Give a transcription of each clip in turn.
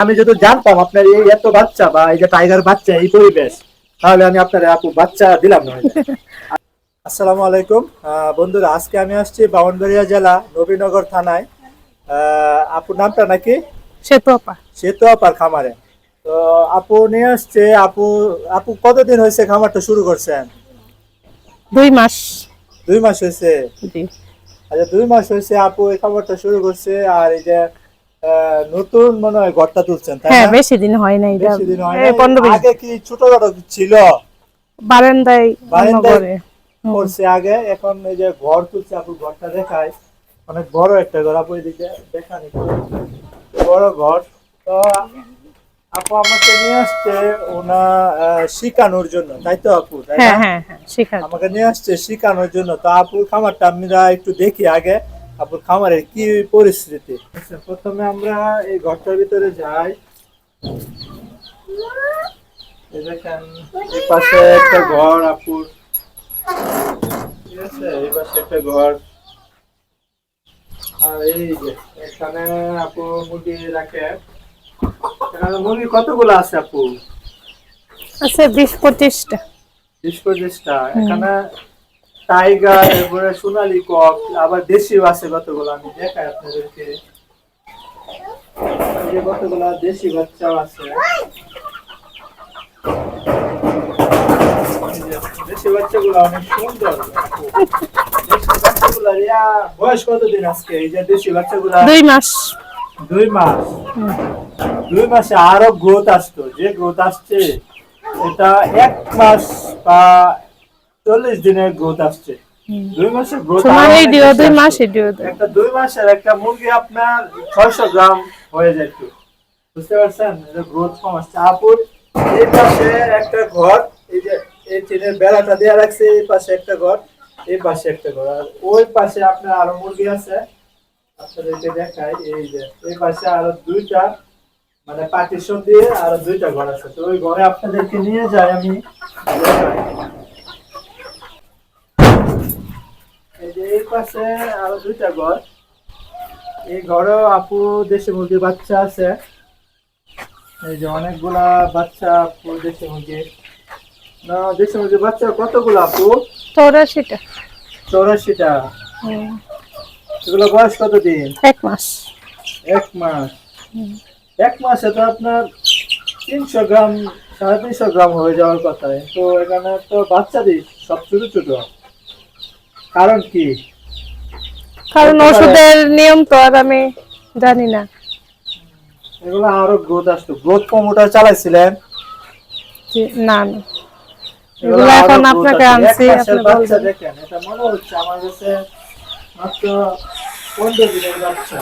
আমি যদি জানতাম আপনার এই এত বাচ্চা বা এই যে টাইগার বাচ্চা এই পরিবেশ তাহলে আমি আপনার আপু বাচ্চা দিলাম না আসসালামু আলাইকুম। আহ, বন্ধুরা আজকে আমি আসছি বাউনবাড়িয়া জেলা নবীনগর থানায়। আহ, আপুর নামটা নাকি? সেতু আপা সেতু আপার খামারে। তো আপু নিয়ে আসছে আপু আপু কতদিন হয়েছে খামারটা শুরু করছেন? দুই মাস। দুই মাস হয়েছে? আচ্ছা দুই মাস হয়েছে আপু এই খামারটা শুরু করছে আর এই যে নতুন মনে হয় ঘরটা তুলছেন তাই হ্যাঁ বেশি দিন হয় এটা বেশি দিন হয় বিশ আগে কি ছোটখাটো ছিল? বারান্দায় বারান্দায় করছে আগে এখন এই যে ঘর তুলছে আপু ঘরটা দেখায়। অনেক বড় একটা ঘর আপু এদিকে দেখান বড় ঘর। তো আপু আমাকে নিয়ে আসছে ওনা শিখানোর জন্য তাই তো আপু? তাই হ্যাঁ না? হ্যাঁ হ্যাঁ আমাকে নিয়ে আসছে শিখানোর জন্য। তো আপুর খামারটা আমরা একটু দেখি আগে। আপুর খামারের কি পরিস্থিতি? আচ্ছা, প্রথমে আমরা এই ঘরটার ভিতরে যাই। দেখেন এই পাশে একটা ঘর আপুর। ঠিক আছে এই পাশে একটা ঘর। আর এই যে এখানে আপু মুরগি রাখে। এখানে মুরগি কতগুলো আছে আপু? আছে বিশ পঁচিশটা। বিশ পঁচিশটা। এখানে টাইগার এরপরে সোনালি কক আবার দেশিও আছে কতগুলো আমি দেখাই আপনাদেরকে। যে কতগুলো দেশি বাচ্চাও আছে। দেশি বাচ্চাগুলো অনেক সুন্দর। আপু। দেশি বাচ্চাগুলো বয়স কতদিন আজকে? এই যে দেশি বাচ্চাগুলো। দুই মাস। দুই মাস। দুই মাসে আরও গ্রোথ আসতো। যে গ্রোথ আসছে এটা এক মাস বা চল্লিশ দিনের গ্রোথ আসছে। দুই মাসের গ্রোথ দুই মাস একটা দুই মাসের একটা মুরগি আপনার ছয়শো গ্রাম হয়ে যেত বুঝতে পারছেন? গ্রোথ কম আসছে। আপুর এই পাশে একটা ঘর এই যে এই টিনের বেড়াটা দেওয়া রাখছে এই পাশে একটা ঘর এই পাশে একটা ঘর। আর ওই পাশে আপনার আরও মুরগি আছে। আপনাদেরকে দেখাই এই যে এই পাশে আরও দুইটা মানে পার্টিশন দিয়ে আরও দুইটা ঘর আছে। তো ওই ঘরে আপনাদেরকে নিয়ে যাই আমি দেখাই। এই যে এই পাশে আরও দুইটা ঘর। এই ঘরেও আপু দেশি মুরগির বাচ্চা আছে। এই যে অনেকগুলা বাচ্চা আপু দেশি মুরগির না দেশি মুরগির বাচ্চা কতগুলো আপু? চৌরাশিটা। চৌরাশিটা? হুম। এগুলো বয়স কতদিন? এক মাস। এক মাস। হুম। এক মাসে তো আপনার তিনশো গ্রাম সাড়ে তিনশো গ্রাম হয়ে যাওয়ার কথা তো এখানে তো বাচ্চা দিই সব ছোট ছোট। কারণ কি? কারণ ওষুধের নিয়ম তো আর আমি জানি না। এগুলো আরও গ্রোথ আসতো। গ্রোথ কম্পিউটার চালাইছিলেন? না না। এগুলো এখন আপনাকে আনছি আপনি বলবেন দেখেন এটা মনে হচ্ছে আমার কাছে মাত্র পনেরো দিনের বাচ্চা।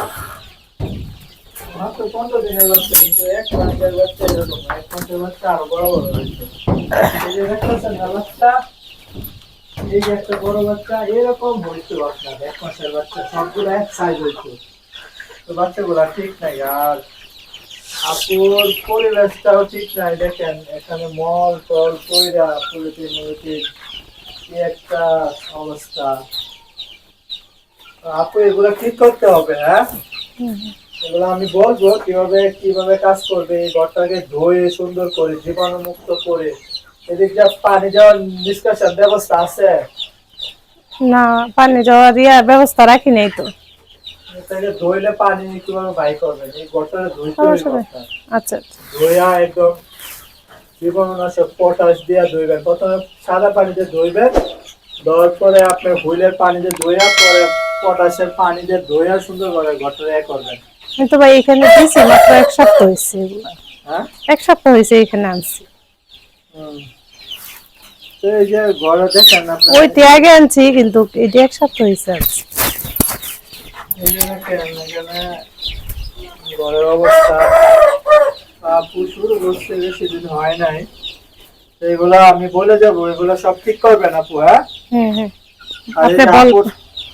মাত্র পনেরো দিনের বাচ্চা কিন্তু এক মাসের বাচ্চা এরকম। এক মাসের বাচ্চা আরও বড় বড় হয়েছে। এই যে দেখতেছেন বাচ্চা এই যে একটা বড় বাচ্চা এরকম হইতো আপনার এক মাসের বাচ্চা সবগুলো এক সাইজ হইতো। তো বাচ্চাগুলো ঠিক নাই। আর আপুর পরিবেশটাও ঠিক নাই। দেখেন এখানে মল টল কইরা মলিথিন কি একটা অবস্থা। আপু এগুলো ঠিক করতে হবে হ্যাঁ। এগুলো আমি বলব কীভাবে কীভাবে কাজ করবে। এই ঘরটাকে ধুয়ে সুন্দর করে জীবাণু মুক্ত করে এদিক যা পানি যাওয়ার নিষ্কাশন ব্যবস্থা আছে? না পানি যাওয়ার ইয়ার ব্যবস্থা রাখি নাই তো। ধুইলে পানি কীভাবে বাই করবেন এই ধুইতে। আচ্ছা আচ্ছা। ধুইয়া একদম জীবাণুনাশক পটাশ দিয়ে ধুইবেন। প্রথমে সাদা পানিতে ধুইবেন। ধোয়ার পরে আপনি হুইলের পানিতে ধুইয়া পরে পটাশের ধুইয়া সুন্দর করে করবেন। তো ভাই এখানে দিয়েছি মাত্র এক সপ্তাহ হয়েছে হ্যাঁ? এক সপ্তাহ হয়েছে এখানে আনছি। হুম। তো এই যে ঘরে দেখেন আপনার ওইটি আগে আনছি কিন্তু এটি এক সপ্তাহ হয়েছে ঘরের অবস্থা শুরু করছে হয় নাই এগুলো আমি বলে যাব এগুলো সব ঠিক করবেন আপু হ্যাঁ?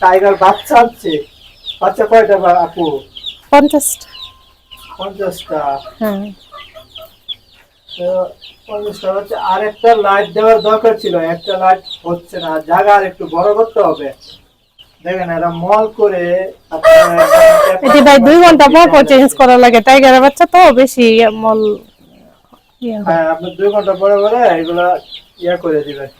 টাইগার বাচ্চা আছে। বাচ্চা কয়টা আপু? পঞ্চাশটা। পঞ্চাশটা। হ্যাঁ তো হচ্ছে আর একটা লাইট দেওয়ার দরকার ছিল একটা লাইট হচ্ছে না জায়গা আর একটু বড় করতে হবে। দেখেন এরা মল করে এটি ভাই দুই ঘণ্টা পর পর চেঞ্জ করা লাগে। টাইগারের বাচ্চা তো বেশি মল ইয়ে হ্যাঁ। আপনি দুই ঘণ্টা পরে পরে এগুলা ইয়া করে দিবেন।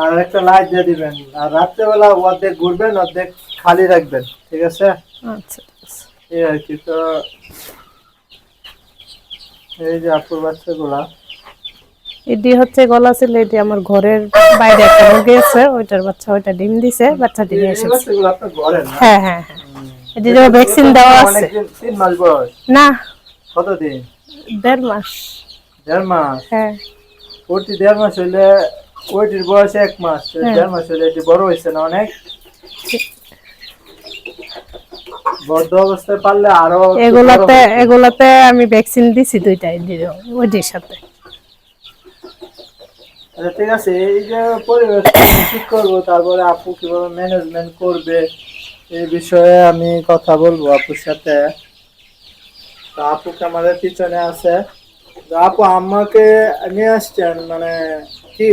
আর একটা লাইট দিয়ে দিবেন। আর রাত্রেবেলা অর্ধেক ঘুরবেন অর্ধেক খালি রাখবেন ঠিক আছে? আচ্ছা। এই আর কি তো এই যে আপুর বাচ্চাগুলা। এটি হচ্ছে গলা ছিল এটি আমার ঘরের বাইরে একটা মুরগি আছে ওইটার বাচ্চা ওইটা ডিম দিছে নিয়ে এই এসেছে। হ্যাঁ হ্যাঁ এটি যে ভ্যাকসিন দেওয়া আছে। তিন মাস বয়স। না। কতদিন? দেড় মাস। দেড় মাস? হ্যাঁ। ওটি দেড় মাস হইলে ওইটির বয়স এক মাস। হ্যাঁ। দেড় মাস হইলে এটি বড় হয়েছে না অনেক? বদ্ধ অবস্থায় পারলে আরও এগুলাতে এগুলাতে আমি ভ্যাকসিন দিছি দুইটাই দিয়ে ওইটির সাথে। আচ্ছা ঠিক আছে এই যে পরিবেশ ঠিক করব তারপরে আপু কীভাবে ম্যানেজমেন্ট করবে এই বিষয়ে আমি কথা বলব আপুর সাথে। তো আপুকে আমাদের পিছনে আছে। আপু আমাকে নিয়ে আসছেন মানে কি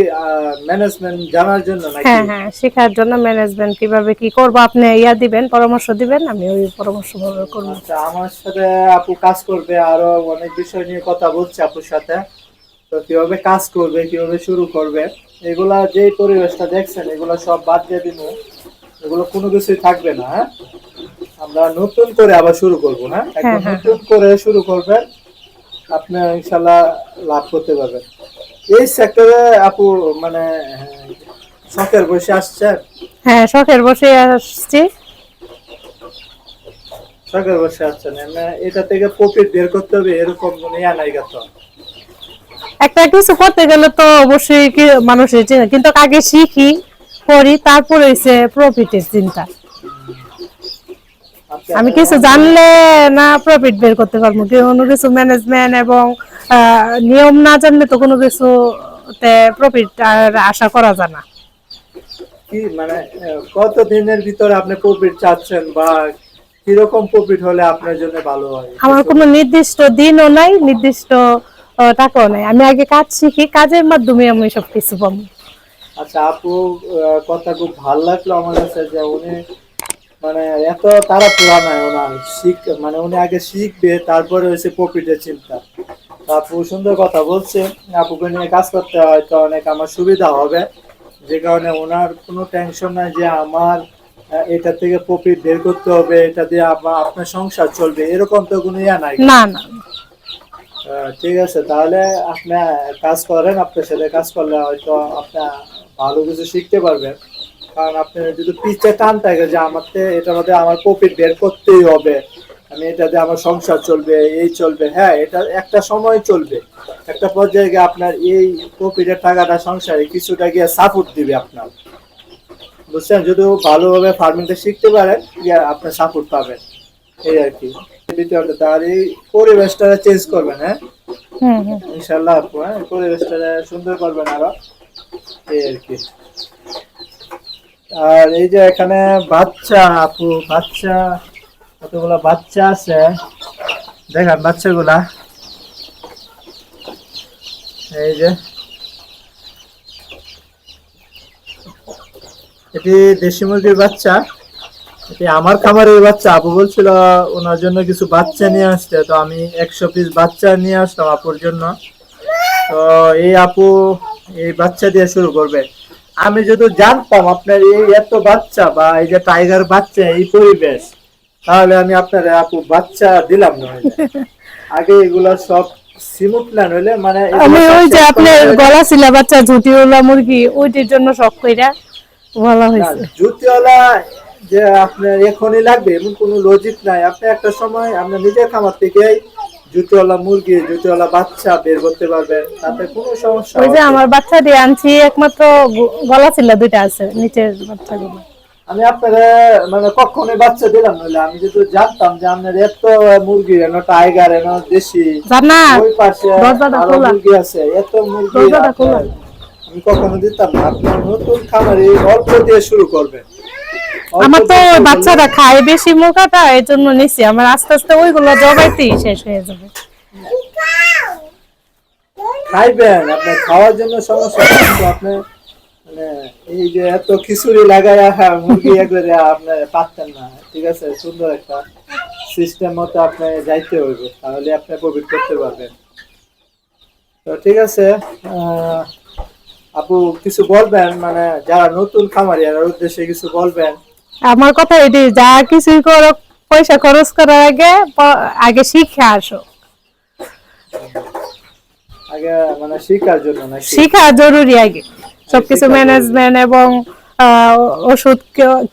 ম্যানেজমেন্ট জানার জন্য নাকি? হ্যাঁ হ্যাঁ শেখার জন্য ম্যানেজমেন্ট কীভাবে কি করব আপনি ইয়া দিবেন পরামর্শ দিবেন আমি ওই পরামর্শ ভাবে করব। আচ্ছা আমার সাথে আপু কাজ করবে আরও অনেক বিষয় নিয়ে কথা বলছে আপুর সাথে। তো কীভাবে কাজ করবে কীভাবে শুরু করবে এগুলা যে পরিবেশটা দেখছেন এগুলা সব বাদ দিয়ে দিব। এগুলো কোনো কিছুই থাকবে না হ্যাঁ? আমরা নতুন করে আবার শুরু করব না একদম নতুন করে শুরু করবেন আপনি ইনশাল্লাহ লাভ করতে পারবেন। এই সেক্টরে আপু মানে শখের বসে হ্যাঁ শখের বসে আসছি। শখের বসে আসছেন এটা থেকে প্রফিট বের করতে হবে এরকম কোনো ইয়া নাই তো। একটা কিছু করতে গেলে তো অবশ্যই কি মানুষের চিন্তা কিন্তু আগে শিখি করি তারপরে হচ্ছে প্রফিটের চিন্তা। আমি কিছু জানলে না প্রফিট বের করতে পারব কোনো কিছু ম্যানেজমেন্ট এবং নিয়ম না জানলে তো কোনো কিছু প্রফিট আশা করা যায় না। কি মানে কত দিনের ভিতরে আপনি প্রফিট চাচ্ছেন বা কীরকম প্রফিট হলে আপনার জন্য ভালো হয়? আমার কোনো নির্দিষ্ট দিনও নাই নির্দিষ্ট টাকাও নাই। আমি আগে কাজ শিখি কাজের মাধ্যমে আমি সব কিছু পাবো। আচ্ছা আপু কথা খুব ভালো লাগল আমার কাছে যে উনি মানে এত তারা পুরা নাই ওনার। শিখ মানে উনি আগে শিখবে তারপরে হয়েছে প্রফিটের চিন্তা। আপু সুন্দর কথা বলছে। আপুকে নিয়ে কাজ করতে হয়তো অনেক আমার সুবিধা হবে। যে কারণে ওনার কোনো টেনশন নাই যে আমার এটা থেকে প্রফিট বের করতে হবে এটা দিয়ে আপনার সংসার চলবে এরকম তো কোনো ইয়া নাই। না না। ঠিক আছে তাহলে আপনি কাজ করেন আপনার সাথে কাজ করলে হয়তো আপনি ভালো কিছু শিখতে পারবেন। কারণ আপনি যদি পিছে টান থাকে যে আমার এটার মধ্যে আমার প্রফিট বের করতেই হবে। আমি এটাতে আমার সংসার চলবে এই চলবে হ্যাঁ এটা একটা সময় চলবে। একটা পর্যায়ে গিয়ে আপনার এই প্রফিটের টাকাটা সংসারে কিছুটা গিয়ে সাপোর্ট দিবে আপনার। বুঝছেন? যদি ভালোভাবে ফার্মিংটা শিখতে পারেন আপনার সাপোর্ট পাবেন। এই আর কি। দ্বিতীয়ত তার এই পরিবেশটা চেঞ্জ করবেন হ্যাঁ? ইনশাল্লাহ আপু হ্যাঁ পরিবেশটা সুন্দর করবেন আরও। এই আর কি। আর এই যে এখানে বাচ্চা আপু বাচ্চা কতগুলো বাচ্চা আছে? দেখান বাচ্চাগুলা। এই যে। এটি দেশি মুরগির বাচ্চা। এটি আমার খামারের বাচ্চা। আপু বলছিল ওনার জন্য কিছু বাচ্চা নিয়ে আসতে। তো আমি একশো পিস বাচ্চা নিয়ে আসলাম আপুর জন্য। তো এই আপু এই বাচ্চা দিয়ে শুরু করবে। আমি যদি জানতাম আপনার এই এত বাচ্চা বা এই যে টাইগার বাচ্চা, এই পরিবেশ। তাহলে আমি আপনার আপু বাচ্চা দিলাম না আগে এগুলা সব হইলে মানে আমি ওই যে আপনার গলা ছিল বাচ্চা মুরগি ওইটির জন্য শখ কইরা হয়েছে জুতিওয়ালা যে আপনার এখনই লাগবে এমন কোনো লজিক নাই। আপনি একটা সময় আপনার নিজের খামার থেকে জুতিওয়ালা মুরগি জুতিওয়ালা বাচ্চা বের করতে পারবেন তাতে কোনো সমস্যা ওই যে আমার বাচ্চা দিয়ে আনছি একমাত্র গলা ছিল দুইটা আছে নিচের বাচ্চাগুলো। আমি আপনারা মানে কখনোই বাচ্চা দিলাম নইলে আমি যদি জানতাম যে আপনার এত মুরগি এন টাইগার এন দেশি ওই পাশে আরও মুরগি আছে এত মুরগি। আমি কখনো দিতাম না। আপনার নতুন খামারে অল্প দিয়ে শুরু করবেন। আমার তো বাচ্চারা খায় বেশি মুরগাটা এই জন্য নিছি। আমার আস্তে আস্তে ওইগুলো জবাইতেই শেষ হয়ে যাবে। খাইবেন আপনার খাওয়ার জন্য সমস্যা আপনি এই যে এত খিচুড়ি লাগায়া হ্যাঁ, মুরগি একবারে আপনি পাচ্ছেন না। ঠিক আছে সুন্দর একটা সিস্টেম মতো আপনি যাইতে হইবে তাহলে আপনি প্রফিট করতে পারবেন। তো ঠিক আছে আপু কিছু বলবেন? মানে যারা নতুন খামারি এর উদ্দেশ্যে কিছু বলবেন? আমার কথা এটি যা কিছুই করো পয়সা খরচ করার আগে আগে শিখে আসো। আগে মানে শিকার জন্য নাকি? শিখা জরুরি আগে। সবকিছু ম্যানেজমেন্ট এবং ওষুধ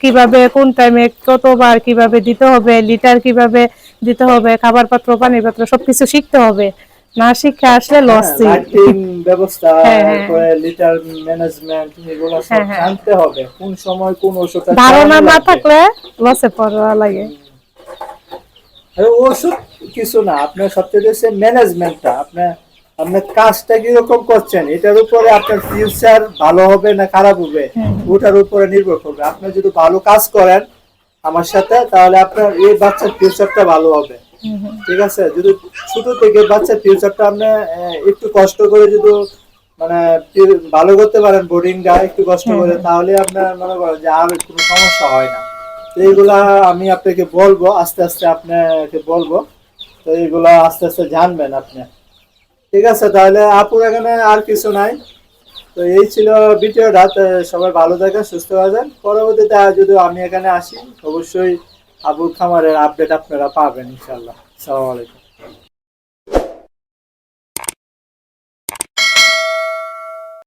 কীভাবে কোন টাইমে কতবার কীভাবে দিতে হবে লিটার কীভাবে দিতে হবে খাবার পাত্র পানির পাত্র সবকিছু শিখতে হবে। না শিখে আসলে লস ব্যবস্থা হ্যাঁ, হ্যাঁ। তারপরে লিটার ম্যানেজমেন্ট এগুলো সব হ্যাঁ। জানতে হবে কোন সময় কোন ওষুধটা ধারণা না থাকলে লসে পড়া লাগে। ওষুধ কিছু না আপনার সবচেয়ে ম্যানেজমেন্টটা আপনার আপনার কাজটা কীরকম করছেন? এটার উপরে আপনার ফিউচার ভালো হবে না খারাপ হবে? ওটার উপরে নির্ভর করবে। আপনি যদি ভালো কাজ করেন আমার সাথে তাহলে আপনার এই বাচ্চার ফিউচারটা ভালো হবে। ঠিক আছে? যদি ছোট থেকে বাচ্চার ফিউচারটা আপনি একটু কষ্ট করে যদি মানে ভালো করতে পারেন বোর্ডিং বোর্ডিংটা একটু কষ্ট করে তাহলে আপনার মনে করেন যে আর কোনো সমস্যা হয় না। তো এইগুলা আমি আপনাকে বলব আস্তে আস্তে আপনাকে বলব। তো এইগুলা আস্তে আস্তে জানবেন আপনি। ঠিক আছে, তাহলে আপুর এখানে আর কিছু নাই। তো এই ছিল ভিডিওটা রাত সবাই ভালো থাকেন, সুস্থ থাকেন। পরবর্তীতে যদি আমি এখানে আসি, অবশ্যই আবুর খামারের আপডেট আপনারা পাবেন ইনশাল্লাহ সালাম আলাইকুম।